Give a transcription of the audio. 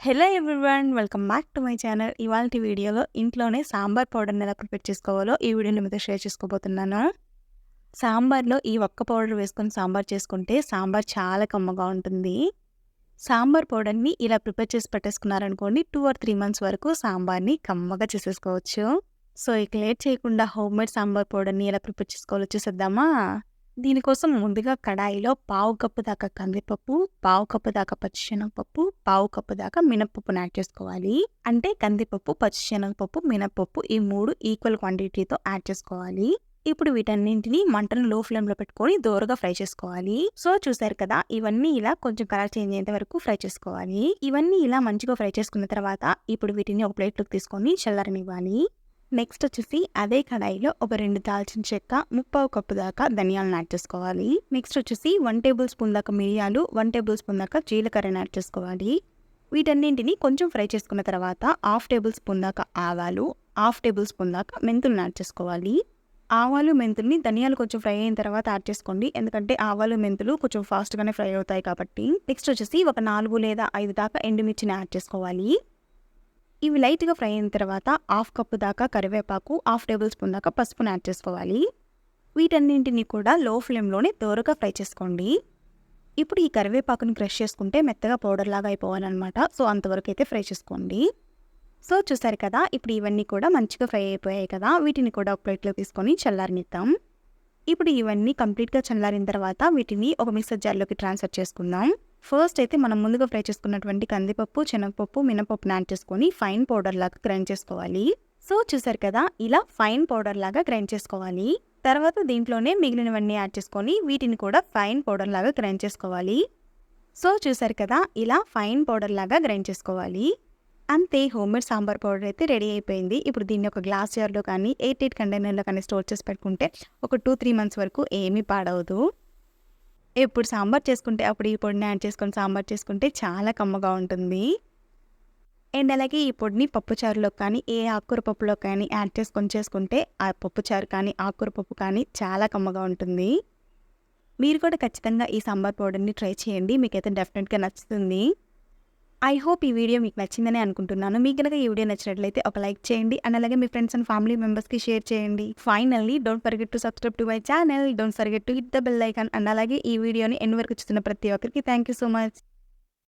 Hello everyone welcome back to my channel ఇవాళ వీడియోలో ఇంట్లోనే సాంబార్ పౌడర్ని ఎలా ప్రిపేర్ చేసుకోవాలో ఈ వీడియోని మీతో షేర్ చేసుకోబోతున్నాను. సాంబార్లో ఈ ఒక్క పౌడర్ వేసుకొని సాంబార్ చేసుకుంటే సాంబార్ చాలా కమ్మగా ఉంటుంది. సాంబార్ పౌడర్ని ఇలా ప్రిపేర్ చేసి పెట్టేసుకున్నారనుకోండి టూ ఆర్ త్రీ మంత్స్ వరకు సాంబార్ని కమ్మగా చేసేసుకోవచ్చు. సో ఇక లేట్ చేయకుండా హోమ్ మేడ్ సాంబార్ పౌడర్ని ఎలా ప్రిపేర్ చేసుకోవాలో చూసేద్దామా? దీనికోసం ముందుగా కడాయిలో పావు కప్పు దాకా కందిపప్పు పావు కప్పు దాకా పచ్చిశనగపప్పు పావు కప్పు దాకా మినపప్పును యాడ్ చేసుకోవాలి. అంటే కందిపప్పు పచ్చిశనగపప్పు మినపప్పు ఈ మూడు ఈక్వల్ క్వాంటిటీతో యాడ్ చేసుకోవాలి. ఇప్పుడు వీటన్నింటినీ మంటను లో ఫ్లేమ్లో పెట్టుకొని దోరగా ఫ్రై చేసుకోవాలి. సో చూసారు కదా ఇవన్నీ ఇలా కొంచెం కలర్ చేంజ్ అయ్యేంత వరకు ఫ్రై చేసుకోవాలి. ఇవన్నీ ఇలా మంచిగా ఫ్రై చేసుకున్న తర్వాత ఇప్పుడు వీటిని ఒక ప్లేట్లోకి తీసుకొని చల్లారనివ్వాలి. నెక్స్ట్ వచ్చేసి అదే కడాయిలో ఒక రెండు దాల్చిన చెక్క ముప్పావు కప్పు దాకా ధనియాలను యాడ్ చేసుకోవాలి. నెక్స్ట్ వచ్చేసి వన్ టేబుల్ స్పూన్ దాకా మిరియాలు వన్ టేబుల్ స్పూన్ దాకా జీలకర్రని యాడ్ చేసుకోవాలి. వీటన్నింటిని కొంచెం ఫ్రై చేసుకున్న తర్వాత హాఫ్ టేబుల్ స్పూన్ దాకా ఆవాలు హాఫ్ టేబుల్ స్పూన్ దాకా మెంతులను యాడ్ చేసుకోవాలి. ఆవాలు మెంతుల్ని ధనియాలు కొంచెం ఫ్రై అయిన తర్వాత యాడ్ చేసుకోండి. ఎందుకంటే ఆవాలు మెంతులు కొంచెం ఫాస్ట్గానే ఫ్రై అవుతాయి కాబట్టి. నెక్స్ట్ వచ్చేసి ఒక నాలుగు లేదా ఐదు దాకా ఎండుమిర్చిని యాడ్ చేసుకోవాలి. ఇవి లైట్గా ఫ్రై అయిన తర్వాత హాఫ్ కప్పు దాకా కరివేపాకు హాఫ్ టేబుల్ స్పూన్ దాకా పసుపుని యాడ్ చేసుకోవాలి. వీటన్నింటిని కూడా లో ఫ్లేమ్లోనే దోరగా ఫ్రై చేసుకోండి. ఇప్పుడు ఈ కరివేపాకుని క్రష్ చేసుకుంటే మెత్తగా పౌడర్ లాగా అయిపోవాలన్నమాట. సో అంతవరకు అయితే ఫ్రై చేసుకోండి. సో చూసారు కదా ఇప్పుడు ఇవన్నీ కూడా మంచిగా ఫ్రై అయిపోయాయి కదా వీటిని కూడా ఒక ప్లేట్లో తీసుకొని చల్లారనిద్దాం. ఇప్పుడు ఇవన్నీ కంప్లీట్గా చల్లారిన తర్వాత వీటిని ఒక మిక్సర్ జార్లోకి ట్రాన్స్ఫర్ చేసుకుందాం. ఫస్ట్ అయితే మనం ముందుగా ఫ్రై చేసుకున్నటువంటి కందిపప్పు శనగపప్పు మినపప్పుని యాడ్ చేసుకొని ఫైన్ పౌడర్ లాగా గ్రైండ్ చేసుకోవాలి. సో చూసారు కదా ఇలా ఫైన్ పౌడర్ లాగా గ్రైండ్ చేసుకోవాలి. తర్వాత దీంట్లోనే మిగిలినవన్నీ యాడ్ చేసుకొని వీటిని కూడా ఫైన్ పౌడర్ లాగా గ్రైండ్ చేసుకోవాలి. సో చూసారు కదా ఇలా ఫైన్ పౌడర్ లాగా గ్రైండ్ చేసుకోవాలి. అంతే హోమ్మేడ్ సాంబార్ పౌడర్ అయితే రెడీ అయిపోయింది. ఇప్పుడు దీన్ని ఒక గ్లాస్ జార్లో కానీ ఎయిట్ ఎయిట్ కంటైనర్లో కానీ స్టోర్ చేసి పెట్టుకుంటే ఒక టూ త్రీ మంత్స్ వరకు ఏమీ పాడవదు. ఎప్పుడు సాంబార్ చేసుకుంటే అప్పుడు ఈ పొడిని యాడ్ చేసుకొని సాంబార్ చేసుకుంటే చాలా కమ్మగా ఉంటుంది. అండ్ అలాగే ఈ పొడిని పప్పుచారులో కానీ ఏ ఆకుకూర పప్పులో కానీ యాడ్ చేసుకొని చేసుకుంటే ఆ పప్పుచారు కానీ ఆకుకూర పప్పు కానీ చాలా కమ్మగా ఉంటుంది. మీరు కూడా ఖచ్చితంగా ఈ సాంబార్ పౌడర్ని ట్రై చేయండి. మీకైతే డెఫినెట్గా నచ్చుతుంది. ఐ హోప్ ఈ వీడియో మీకు నచ్చిందని అనుకుంటున్నాను. మీకు కనుక ఈ వీడియో నచ్చినట్లయితే ఒక లైక్ చేయండి. అండ్ అలాగే మీ ఫ్రెండ్స్ అండ్ ఫ్యామిలీ మెంబర్స్కి షేర్ చేయండి. Finally don't forget to subscribe to my channel don't forget to hit the bell icon and అలాగే ఈ వీడియోని ఎన్ని వరకు చూస్తున్న ప్రతి ఒక్కరికి థ్యాంక్ యూ సో మచ్